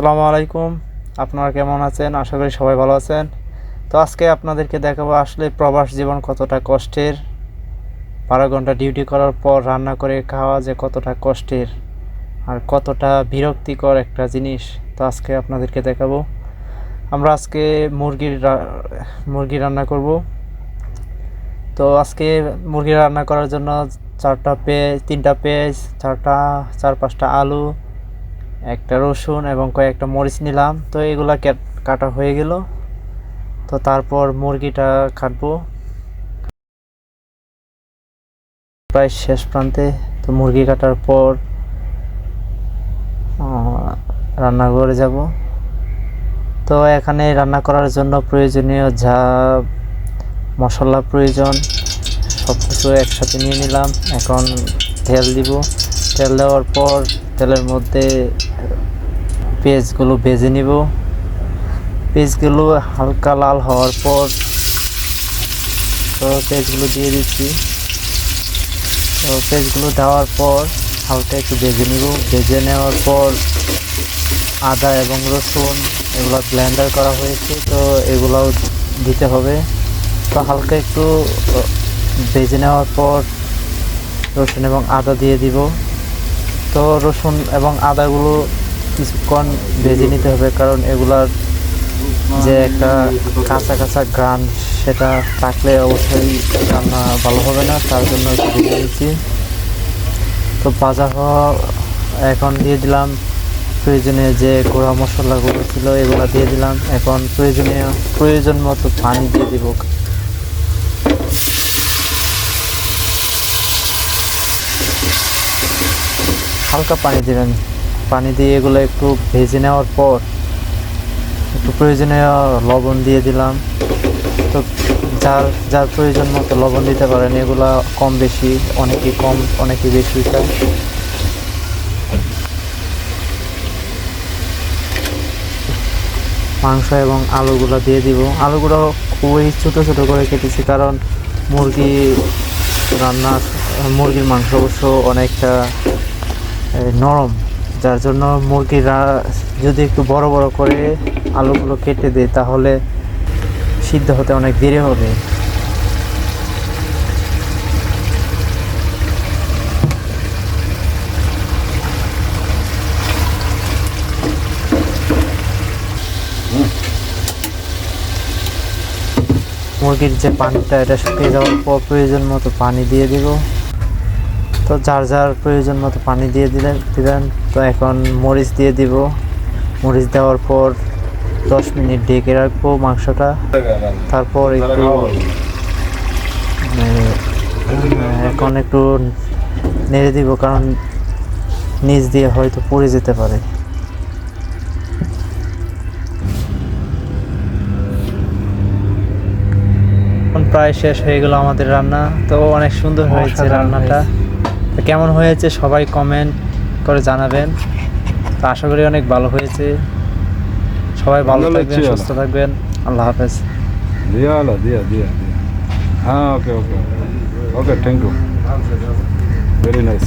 আসসালামু আলাইকুম। আপনারা কেমন আছেন? আশা করি সবাই ভালো আছেন। তো আজকে আপনাদেরকে দেখাবো আসলে প্রবাস জীবন কতটা কষ্টের। বারো ঘণ্টা ডিউটি করার পর রান্না করে খাওয়া যে কতটা কষ্টের আর কতটা বিরক্তিকর একটা জিনিস, তো আজকে আপনাদেরকে দেখাবো। আমরা আজকে মুরগির মুরগি রান্না করব। তো আজকে মুরগি রান্না করার জন্য চারটা পেঁয়াজ তিনটা পেঁয়াজ, চারটা, চার পাঁচটা আলু একটা রসুন এবং কয়েকটা মরিচ নিলাম। তো এগুলা কাটা হয়ে গেল। তো তারপর মুরগিটা কাটবো। প্রায় শেষ প্রান্তে তো মুরগি কাটার পর রান্নাঘরে যাব। তো এখানে রান্না করার জন্য প্রয়োজনীয় যা মশলা প্রয়োজন সব কিছু একসাথে নিয়ে নিলাম। এখন তেল দিব। তেল দেওয়ার পর তেলের মধ্যে পেঁয়াজগুলো ভেজে নিব। পেঁয়াজগুলো হালকা লাল হওয়ার পর তো পেঁয়াজগুলো দিয়ে দিচ্ছি। তো পেঁয়াজগুলো দেওয়ার পর হালকা একটু ভেজে নিব। ভেজে নেওয়ার পর আদা এবং রসুন এগুলো ব্লেন্ডার করা হয়েছে, তো এগুলোও দিতে হবে। তো হালকা একটু ভেজে নেওয়ার পর রসুন এবং আদা দিয়ে দিব। তো রসুন এবং আদাগুলো কিছুক্ষণ ভেজে নিতে হবে, কারণ এগুলার যে একটা কাঁচা কাঁচা গ্রান সেটা থাকলে অবশ্যই রান্না ভালো হবে না, তার জন্য ভেজে নিচ্ছি। তো ভাজা হওয়া এখন দিয়ে দিলাম প্রয়োজনীয় যে গুঁড়া মশলাগুলো ছিল এগুলো দিয়ে দিলাম, এখন প্রয়োজনীয় প্রয়োজন মতো পানি দিয়ে দিব। হালকা পানি দিবেন। পানি দিয়ে এগুলো একটু ভেজে নেওয়ার পর একটু প্রয়োজনীয় লবণ দিয়ে দিলাম। তো যার যার প্রয়োজন মতো লবণ দিতে পারেন, এগুলা কম বেশি, অনেকে কম, অনেকে বেশি খায়। মাংস এবং আলুগুলো দিয়ে দিব। আলুগুলো খুবই ছোটো ছোটো করে কেটেছি কারণ মুরগি রান্না মুরগির মাংস অবশ্য অনেকটা নরম, যার জন্য মুরগিরা যদি একটু বড় বড় করে আলুগুলো কেটে দেয়, তাহলে সিদ্ধ হতে অনেক দেরি হবে। মুরগির যে পানিটা, এটা শুকিয়ে যাওয়ার পর প্রয়োজন মতো পানি দিয়ে দিব। তো যার যার প্রয়োজন মতো পানি দিয়ে দিলেন দিলেন। তো এখন মরিচ দিয়ে দিব। মরিচ দেওয়ার পর দশ মিনিট ঢেকে রাখব মাংসটা। তারপর একটু এখন একটু নেড়ে দিব কারণ নিচ দিয়ে হয়তো পড়ে যেতে পারে। প্রায় শেষ হয়ে গেল আমাদের রান্না। তো অনেক সুন্দর হয়েছে রান্নাটা। তো কেমন হয়েছে? সবাই কমেন্ট করে জানাবেন। তো আশা করি অনেক ভালো হয়েছে। সবাই ভালো থাকবেন সুস্থ থাকবেন। আল্লাহ হাফেজ। দিয়া আলো দিয়া দিয়া দিয়া। হ্যাঁ okay okay okay thank you very nice